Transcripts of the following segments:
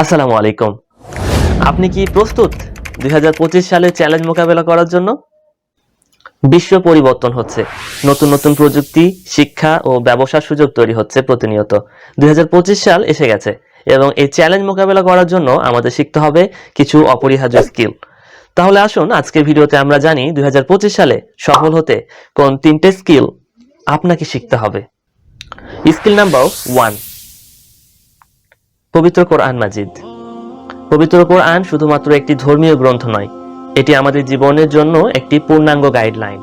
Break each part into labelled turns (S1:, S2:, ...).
S1: আসসালামু আলাইকুম। আপনি কি প্রস্তুত দুই হাজার পঁচিশ সালে চ্যালেঞ্জ মোকাবেলা করার জন্য? বিশ্ব পরিবর্তন হচ্ছে। নতুন নতুন প্রযুক্তি, শিক্ষা ও ব্যবসার সুযোগ তৈরি হচ্ছে প্রতিনিয়ত। দুই হাজার পঁচিশ সাল এসে গেছে এবং এই চ্যালেঞ্জ মোকাবেলা করার জন্য আমাদের শিখতে হবে কিছু অপরিহার্য স্কিল। তাহলে আসুন আজকের ভিডিওতে আমরা জানি দুই হাজার পঁচিশ সালে সফল হতে কোন তিনটে স্কিল আপনাকে শিখতে হবে। স্কিল নাম্বার ওয়ান পবিত্র কোরআন মাজিদ। পবিত্র কোরআন শুধুমাত্র একটি ধর্মীয় গ্রন্থ নয়, এটি আমাদের জীবনের জন্য একটি পূর্ণাঙ্গ গাইডলাইন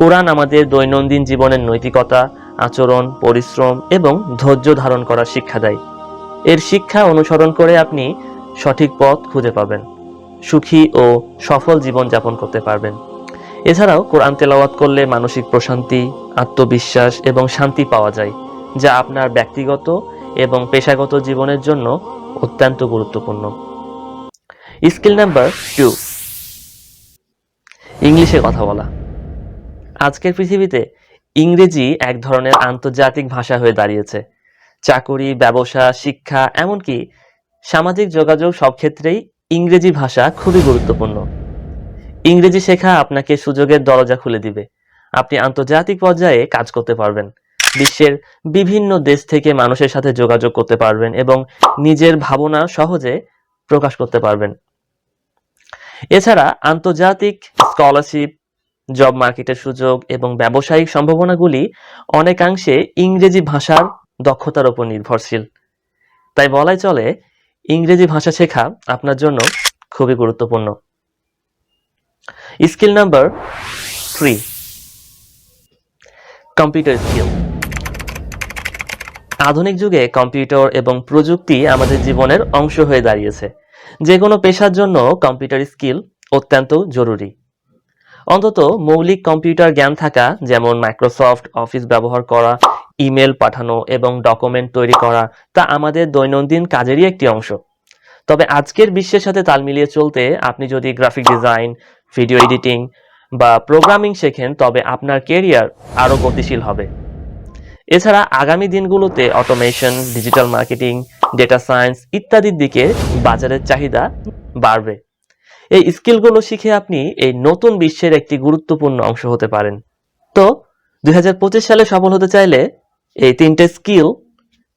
S1: কোরআন আমাদের দৈনন্দিন জীবনের নৈতিকতা, আচরণ, পরিশ্রম এবং ধৈর্য ধারণ করার শিক্ষা দেয়। এর শিক্ষা অনুসরণ করে আপনি সঠিক পথ খুঁজে পাবেন, সুখী ও সফল জীবন যাপন করতে পারবেন। এছাড়াও কোরআন তেলাওয়াত করলে মানসিক প্রশান্তি, আত্মবিশ্বাস এবং শান্তি পাওয়া যায়, যা আপনার ব্যক্তিগত এবং পেশাগত জীবনের জন্য অত্যন্ত গুরুত্বপূর্ণ। Skill number two. ইংলিশে কথা বলা। আজকের পৃথিবীতে ইংরেজি এক ধরনের আন্তর্জাতিক ভাষা হয়ে দাঁড়িয়েছে। চাকুরি, ব্যবসা, শিক্ষা, এমনকি সামাজিক যোগাযোগ সব ক্ষেত্রেই ইংরেজি ভাষা খুবই গুরুত্বপূর্ণ। ইংরেজি শেখা আপনাকে সুযোগের দরজা খুলে দিবে। আপনি আন্তর্জাতিক পর্যায়ে কাজ করতে পারবেন। বিশ্বের বিভিন্ন দেশ থেকে মানুষের সাথে যোগাযোগ করতে পারবেন এবং নিজের ভাবনা সহজে প্রকাশ করতে পারবেন। এছাড়া আন্তর্জাতিক স্কলারশিপ, জব মার্কেটের সুযোগ এবং ব্যবসায়িক সম্ভাবনাগুলি অনেকাংশে ইংরেজি ভাষার দক্ষতার উপর নির্ভরশীল। তাই বলাই চলে, ইংরেজি ভাষা শেখা আপনার জন্য খুবই গুরুত্বপূর্ণ। Skill number three, computer skill. আধুনিক যুগে কম্পিউটার এবং প্রযুক্তি আমাদের জীবনের অংশ হয়ে দাঁড়িয়েছে। যে কোনো পেশার জন্য কম্পিউটার স্কিল অত্যন্ত জরুরি। অন্তত মৌলিক কম্পিউটার জ্ঞান থাকা, যেমন মাইক্রোসফট অফিস ব্যবহার করা, ইমেল পাঠানো এবং ডকুমেন্ট তৈরি করা, তা আমাদের দৈনন্দিন কাজেরই একটি অংশ। তবে আজকের বিশ্বের সাথে তাল মিলিয়ে চলতে আপনি যদি গ্রাফিক ডিজাইন, ভিডিও এডিটিং বা প্রোগ্রামিং শেখেন, তবে আপনার কেরিয়ার আরও গতিশীল হবে। এছাড়া আগামী দিনগুলোতে automation digital marketing data science ইত্যাদির দিকে বাজারের চাহিদা বাড়বে। এই স্কিলগুলো শিখে আপনি এই নতুন বিশ্বের একটি গুরুত্বপূর্ণ অংশ হতে পারেন। তো, দুই হাজার পঁচিশ সালে সফল হতে চাইলে এই তিনটে স্কিল,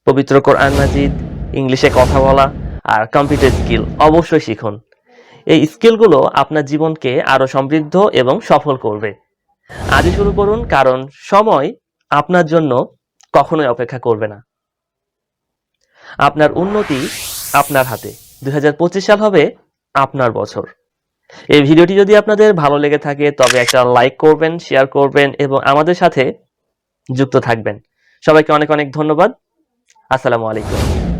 S1: পবিত্র কোরআন মাজিদ, ইংলিশে কথা বলা আর কম্পিউটার স্কিল অবশ্যই শিখুন। এই স্কিলগুলো আপনার জীবনকে আরও সমৃদ্ধ এবং সফল করবে। আজই শুরু করুন, কারণ সময় আপনার জন্য কখনোই অপেক্ষা করবে না। আপনার উন্নতি আপনার হাতে। দু হাজার পঁচিশ সাল হবে আপনার বছর। এই ভিডিওটি যদি আপনাদের ভালো লেগে থাকে, তবে একটা লাইক করবেন, শেয়ার করবেন এবং আমাদের সাথে যুক্ত থাকবেন। সবাইকে অনেক অনেক ধন্যবাদ। আসসালামু আলাইকুম।